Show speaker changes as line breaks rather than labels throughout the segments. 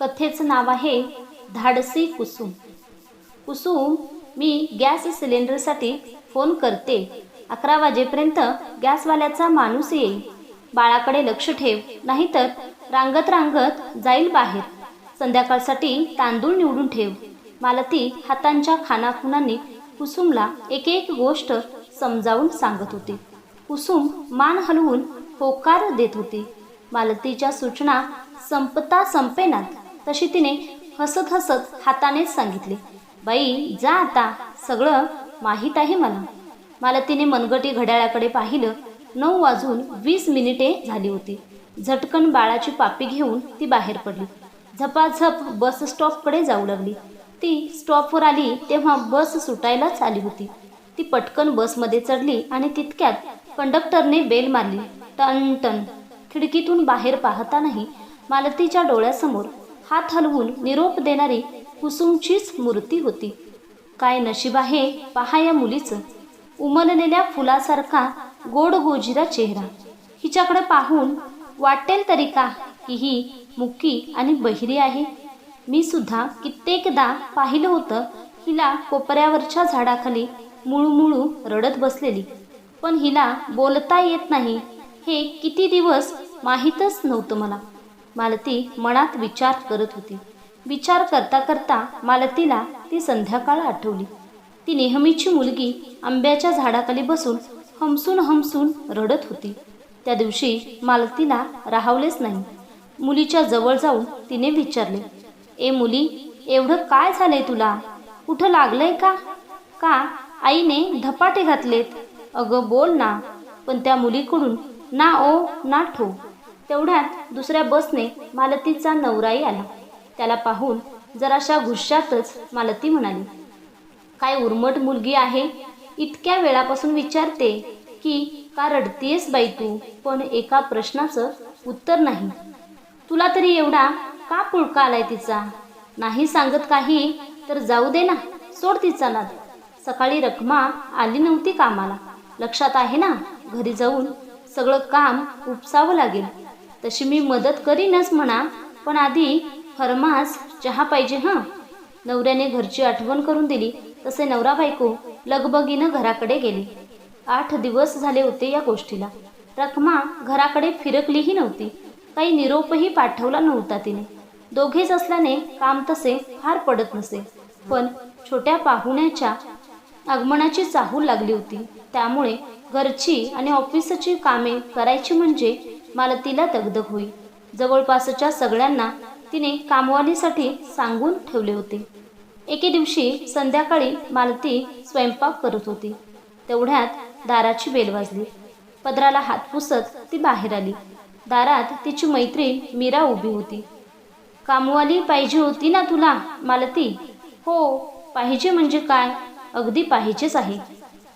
कथेचं नाव आहे धाडसी कुसुम. कुसुम मी गॅस सिलेंडरसाठी फोन करते. अकरा वाजेपर्यंत गॅसवाल्याचा माणूस येईल. बाळाकडे लक्ष ठेव नाहीतर रांगत रांगत जाईल बाहेर. संध्याकाळसाठी तांदूळ निवडून ठेव. मालती हातांच्या खानाखुनांनी कुसुमला एक एक गोष्ट समजावून सांगत होती. कुसुम मान हलवून होकार देत होती. मालतीच्या सूचना संपता संपेनात. तशी तिने हसत हसत हातानेच सांगितले बाई जा आता सगळं माहीत आहे मला. मला तिने मनगटी घड्याळाकडे पाहिलं नऊ वाजून वीस मिनिटे झाली होती. झटकन बाळाची पापी घेऊन ती बाहेर पडली. झपाझप बस स्टॉपकडे जाऊ लागली. ती स्टॉपवर आली तेव्हा बस सुटायलाच आली होती. ती पटकन बसमध्ये चढली आणि तितक्यात कंडक्टरने बेल मारली. टन टन. खिडकीतून बाहेर पाहतानाही मालतीच्या डोळ्यासमोर हात हलवून निरोप देणारी कुसुमचीच मूर्ती होती. काय नशीब आहे पहा या मुलीचं. उमललेल्या फुलासारखा गोड गोजिरा चेहरा. हिच्याकडे पाहून वाटेल तरी का की ही मुक्की आणि बहिरी आहे? मी सुद्धा कित्येकदा पाहिलं होतं हिला कोपऱ्यावरच्या झाडाखाली मुळूमुळू रडत बसलेली. पण हिला बोलता येत नाही. हे किती दिवस माहीतच नव्हतं मला. मालती मनात विचार करत होती. विचार करता करता मालतीला ती संध्याकाळ आठवली. ती नेहमीची मुलगी आंब्याच्या झाडाखाली बसून हमसून हमसून रडत होती. त्या दिवशी मालतीला राहावलेच नाही. मुलीच्या जवळ जाऊन तिने विचारले ए मुली एवढं काय झालंय तुला? कुठं लागलंय का? का आईने धपाटे घातलेत? अगं बोल ना पण त्या मुलीकडून ना ओ ना ठो. तेवढ्यात दुसऱ्या बसने मालतीचा नवराई आला. त्याला पाहून जराशा घुश्यातच मालती म्हणाली काय उर्मट मुलगी आहे. इतक्या वेळापासून विचारते की का रडतीयस बाई तू? पण एका प्रश्नाचं उत्तर नाही. तुला तरी एवढा का पुळका आलाय तिचा? नाही सांगत काही? तर जाऊ दे ना सोड तिचा नाद. सकाळी रखमा आली नव्हती कामाला. लक्षात आहे ना घरी जाऊन सगळं काम उपसावं लागेल. तशी मी मदत करीनच म्हणा पण आधी फरमास चहा पाहिजे हां? नवऱ्याने घरची आठवण करून दिली. तसे नवरा बायको लगबगीनं घराकडे गेली. आठ दिवस झाले होते या गोष्टीला. रखमा घराकडे फिरकलीही नव्हती. काही निरोपही पाठवला नव्हता तिने. दोघेच असल्याने काम तसे फार पडत नसे. पण छोट्या पाहुण्याच्या आगमनाची चाहूल लागली होती. त्यामुळे घरची आणि ऑफिसची कामे करायची म्हणजे मालतीला दगदग होई. जवळपासच्या सगळ्यांना तिने कामवालीसाठी सांगून ठेवले होते. एके दिवशी संध्याकाळी मालती स्वयंपाक करत होती. तेवढ्यात दाराची बेल वाजली. पदराला हात पुसत ती बाहेर आली. दारात तिची मैत्रीण मीरा उभी होती. कामवाली पाहिजे होती ना तुला मालती? हो पाहिजे म्हणजे काय? अगदी पाहिजेच आहे.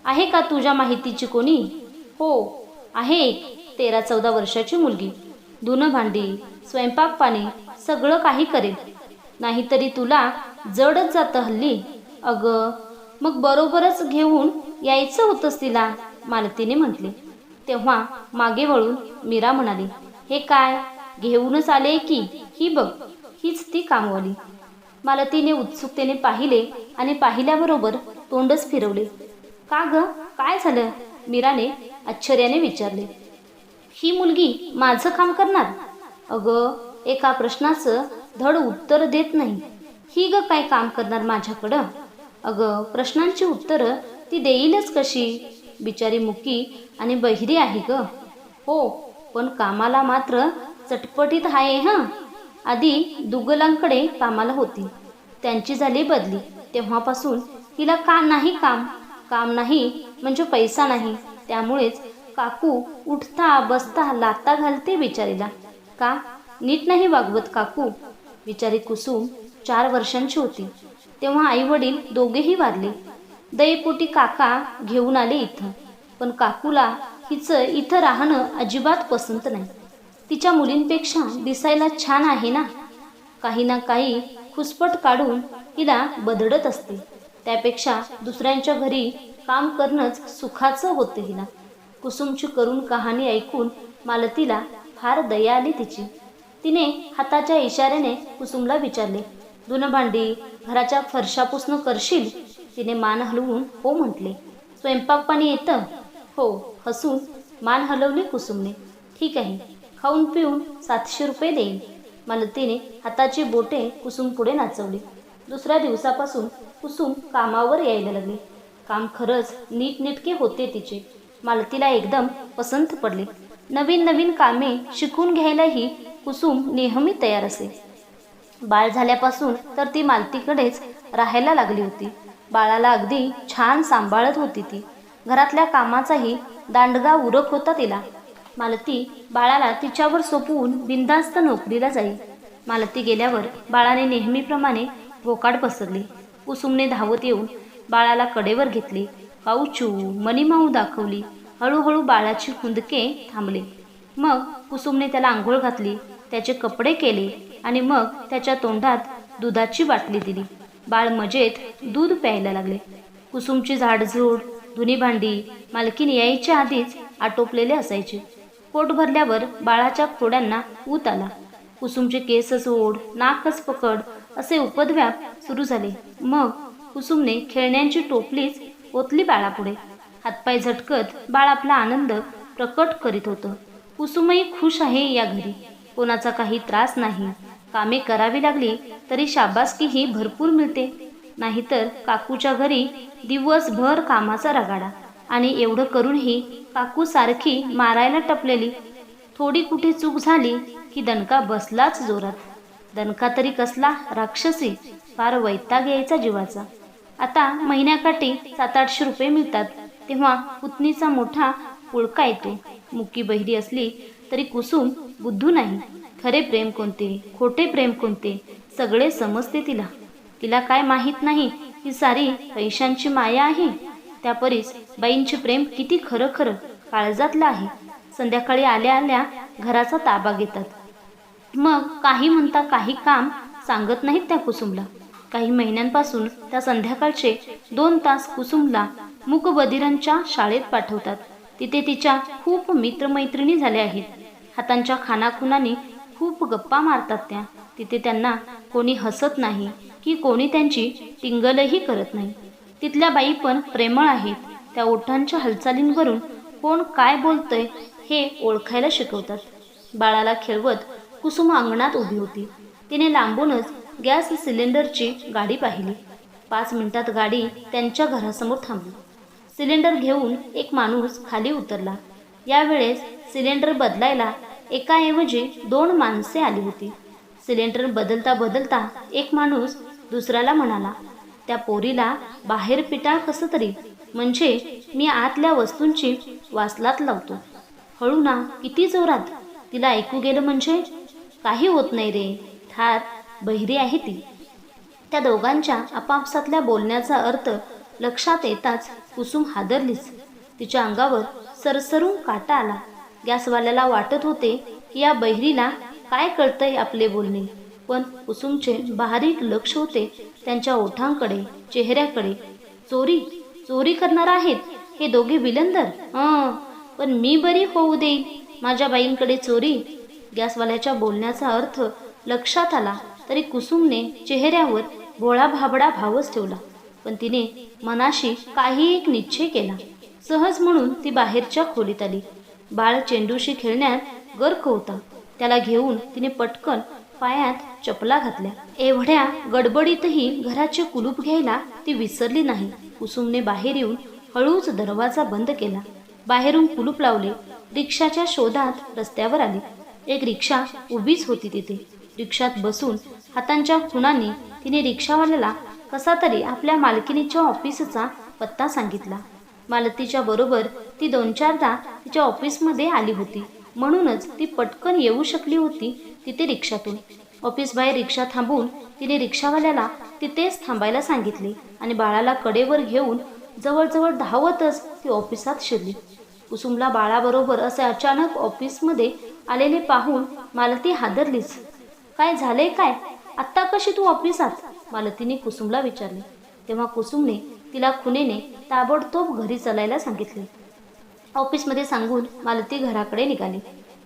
आहे का तुझ्या माहितीची कोणी? हो आहे एक. तेरा चौदा वर्षाची मुलगी. धुणं भांडी स्वयंपाक पाणी सगळं काही करेल नाहीतरी तुला जडच जातं हल्ली. अगं मग बरोबरच घेऊन यायचं होतंच तिला मालतीने म्हटले. तेव्हा मागे वळून मीरा म्हणाली हे काय? घेऊनच आले की? ही बघ. हीच ती कामवाली. मालतीने उत्सुकतेने पाहिले आणि पाहिल्याबरोबर तोंडच फिरवले. का ग? काय झालं? मीराने आश्चर्याने विचारले. ही मुलगी माझं काम करणार? अगं एका प्रश्नाचं धड उत्तर देत नाही. ही ग काय काम करणार माझ्याकडं? अगं प्रश्नांची उत्तरं ती देईलच कशी? बिचारी मुकी आणि बहिरी आहे ग. हो पण कामाला मात्र चटपटीत आहे हां? आधी दुगलांकडे कामाला होती. त्यांची झाली बदली. तेव्हापासून तिला का नाही काम? काम नाही म्हणजे पैसा नाही. त्यामुळेच काकू उठता बसता लाता घालते बिचारीला. का? नीट नाही वागवत काकू. बिचारी कुसुम चार वर्षांची होती. तेव्हा आई वडील दोघेही वारले. दयेपोटी काका घेऊन आले इथं. पण काकूला हिचं इथं राहणं अजिबात पसंत नाही. तिच्या मुलींपेक्षा दिसायला छान आहे ना? काही ना काही खुसपट काढून हिला बदडत असते. त्यापेक्षा दुसऱ्यांच्या घरी काम करणंच सुखाचं होतं हिला. कुसुमची करून कहाणी ऐकून मालतीला फार दया आली तिची. तिने हाताच्या इशाऱ्याने कुसुमला विचारले धुणं भांडी घराच्या फरशा पुसणं करशील? तिने मान हलवून हो म्हटले. स्वयंपाक पाणी येतं? हो. हसून मान हलवली कुसुमने. ठीक आहे खाऊन पिऊन सातशे रुपये देईन. मालतीने हाताची बोटे कुसुम पुढे नाचवली. दुसऱ्या दिवसापासून कुसुम कामावर यायला लागली. काम खरंच नीटनेटके होते तिचे. मालतीला एकदम पसंत पडले. नवीन नवीन कामे शिकून घ्यायलाही कुसुम नेहमी तयार असे. बाळ झाल्यापासून तर ती मालतीकडेच राहायला लागली होती. बाळाला अगदी छान सांभाळत होती ती. घरातल्या कामाचाही दांडगा उरक होता तिला. मालती बाळाला तिच्यावर सोपवून बिंदास्त नोकरीला जाई. मालती गेल्यावर बाळाने नेहमीप्रमाणे भोकाड पसरली. कुसुमने धावत येऊन बाळाला कडेवर घेतली. पाऊचू मनीमाऊ दाखवली. हळूहळू बाळाची हुंदके थांबले. मग कुसुमने त्याला आंघोळ घातली त्याचे कपडे केले आणि मग त्याच्या तोंडात दुधाची बाटली दिली. बाळ मजेत दूध प्यायला लागले. कुसुमची झाडझूड धुनी भांडी मालकीन यायच्या आधीच आटोपलेले असायचे. पोट भरल्यावर बाळाच्या खोड्यांना ऊत आला. कुसुमचे केसच ओढ नाकच पकड असे उपद्व्याप सुरू झाले. मग कुसुमने खेळण्यांची टोपलीच ओतली बाळापुढे. हातपाय झटकत बाळ आपला आनंद प्रकट करीत होतं. कुसुमही खुश आहे या घरी. कोणाचा काही त्रास नाही. कामे करावी लागली तरी शाबासकीही भरपूर मिळते. नाहीतर काकूच्या घरी दिवसभर कामाचा रगाडा. आणि एवढं करूनही काकू सारखी मारायला टपलेली. थोडी कुठे चूक झाली की दणका बसलाच जोरात. दणका तरी कसला राक्षसी फार वैताग यायचा जीवाचा. आता महिन्याकाठी सात आठशे रुपये मिळतात. तेव्हा पुतणीचा मोठा पुळका येतो. मुकी बहिरी असली तरी कुसुम बुद्धू नाही. खरे प्रेम कोणते? खोटे प्रेम कोणते? सगळे समजते तिला. तिला काय माहीत नाही ही सारी पैशांची माया आहे. त्या परीस बाईंचे प्रेम किती खरं खरं काळजातलं आहे. संध्याकाळी आल्या आल्या घराचा ताबा घेतात. मग काही म्हणता काही काम सांगत नाहीत त्या कुसुमला. काही महिन्यांपासून त्या संध्याकाळचे दोन तास कुसुमला मूकबधिरांच्या शाळेत पाठवतात. तिथे तिच्या खूप मित्रमैत्रिणी झाल्या आहेत. हातांच्या खानाखुनाने खूप गप्पा मारतात त्या. तिथे त्यांना कोणी हसत नाही की कोणी त्यांची टिंगलही करत नाही. तिथल्या बाई पण प्रेमळ आहेत. त्या ओठांच्या हालचालींवरून कोण काय बोलतंय हे ओळखायला शिकवतात. बाळाला खेळवत कुसुम अंगणात उभी होती. तिने लांबूनच गॅस सिलेंडरची गाडी पाहिली. पाच मिनिटात गाडी त्यांच्या घरासमोर थांबली. सिलेंडर घेऊन एक माणूस खाली उतरला. यावेळेस सिलेंडर बदलायला एकाऐवजी दोन माणसे आली होती. सिलेंडर बदलता बदलता एक माणूस दुसऱ्याला म्हणाला त्या पोरीला बाहेर पिटाळ कसं तरी? म्हणजे मी आतल्या वस्तूंची वासलात लावतो. हळू ना किती जोरात? तिला ऐकू गेलं म्हणजे? काही होत नाही रे. थार बहिरी आहे ती. त्या दोघांच्या आपापसातल्या बोलण्याचा अर्थ लक्षात येताच कुसुम हादरलीच. तिच्या अंगावर सरसरून काटा आला. गॅसवाल्याला वाटत होते की या बहिरीला काय कळतंय आपले बोलणे. पण कुसुमचे बारीक लक्ष होते त्यांच्या ओठांकडे चेहऱ्याकडे. चोरी चोरी करणार आहेत हे दोघे विलंदर. हं पण मी बरी होऊ देईल माझ्या बाईंकडे चोरी. गॅसवाल्याच्या बोलण्याचा अर्थ लक्षात आला. तरी कुसुमने चेहऱ्यावर भोळा भाबडा भावच ठेवला. पण तिने मनाशी काही एक निश्चय केला. सहज म्हणून ती बाहेरच्या खोलीत आली. बाळ चेंडूशी खेळण्यात गर्क होता. त्याला घेऊन तिने पटकन पायात चपला घातल्या. एवढ्या गडबडीतही घराचे कुलूप घ्यायला ती विसरली नाही. कुसुमने बाहेर येऊन हळूच दरवाजा बंद केला. बाहेरून कुलूप लावले. रिक्षाच्या शोधात रस्त्यावर आली. एक रिक्षा उभीच होती तिथे. रिक्षात बसून हातांच्या खुणाने तिने रिक्षावाल्याला कसा तरी आपल्या मालकिनीच्या ऑफिसचा पत्ता सांगितला. मालतीच्या बरोबर ती दोन चारदा तिच्या ऑफिसमध्ये आली होती. म्हणूनच ती पटकन येऊ शकली होती तिथे रिक्षातून. ऑफिस बाहेर रिक्षा थांबवून तिने रिक्षावाल्याला तिथेच थांबायला सांगितले आणि बाळाला कडेवर घेऊन जवळजवळ धावतच ती ऑफिसात शिरली. कुसुमला बाळाबरोबर असे अचानक ऑफिसमध्ये आलेले पाहून मालती हादरलीच. काय झालंय काय? आत्ता कशी तू ऑफिसात मालतीने कुसुमला विचारले. तेव्हा कुसुमने तिला खुनेने ताबडतोब घरी चलायला सांगितले. ऑफिसमध्ये सांगून मालती घराकडे निघाली.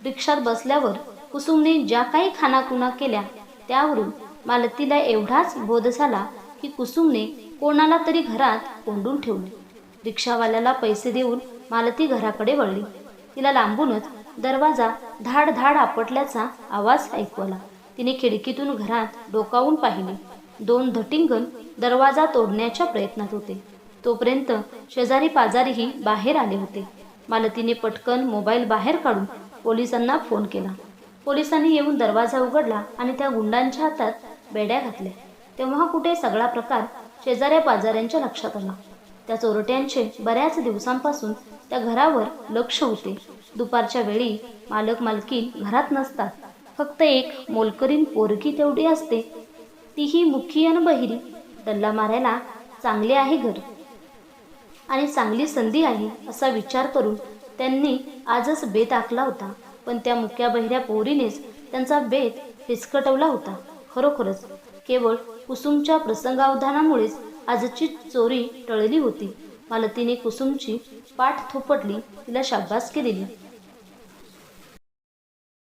रिक्षात बसल्यावर कुसुमने ज्या काही खानाखुना केल्या त्यावरून मालतीला एवढाच बोध झाला की कुसुमने कोणाला तरी घरात कोंडून ठेवले. रिक्षावाल्याला पैसे देऊन मालती घराकडे वळली. तिला लांबूनच दरवाजा धाड धाड आपटल्याचा आवाज ऐकू आला. तिने खिडकीतून घरात डोकावून पाहिले. दोन धटिंगण दरवाजा तोडण्याच्या प्रयत्नात होते. तोपर्यंत शेजारी पाजारीही बाहेर आले होते. मालतीने पटकन मोबाईल बाहेर काढून पोलिसांना फोन केला. पोलिसांनी येऊन दरवाजा उघडला आणि त्या गुंडांच्या हातात बेड्या घातल्या. तेव्हा कुठे सगळा प्रकार शेजाऱ्या पाजाऱ्यांच्या लक्षात आला. त्या चोरट्यांचे बऱ्याच दिवसांपासून त्या घरावर लक्ष होते. दुपारच्या वेळी मालक मालकी घरात नसतात. फक्त एक मोलकरीन पोरगी तेवढी असते. तीही मुखी अन बहिरी डल्ला मारायला चांगले आहे घर. आणि चांगली संधी आहे असा विचार करून त्यांनी आजच बेत आखला होता. पण त्या मुक्या बहिऱ्या पोरीनेच त्यांचा बेत हिसकटवला होता खरोखरच. केवळ कुसुमच्या प्रसंगावधानामुळेच आजची चोरी टळली होती. मालतीने कुसुमची पाठ थोपटली तिला शाबासकी दिली.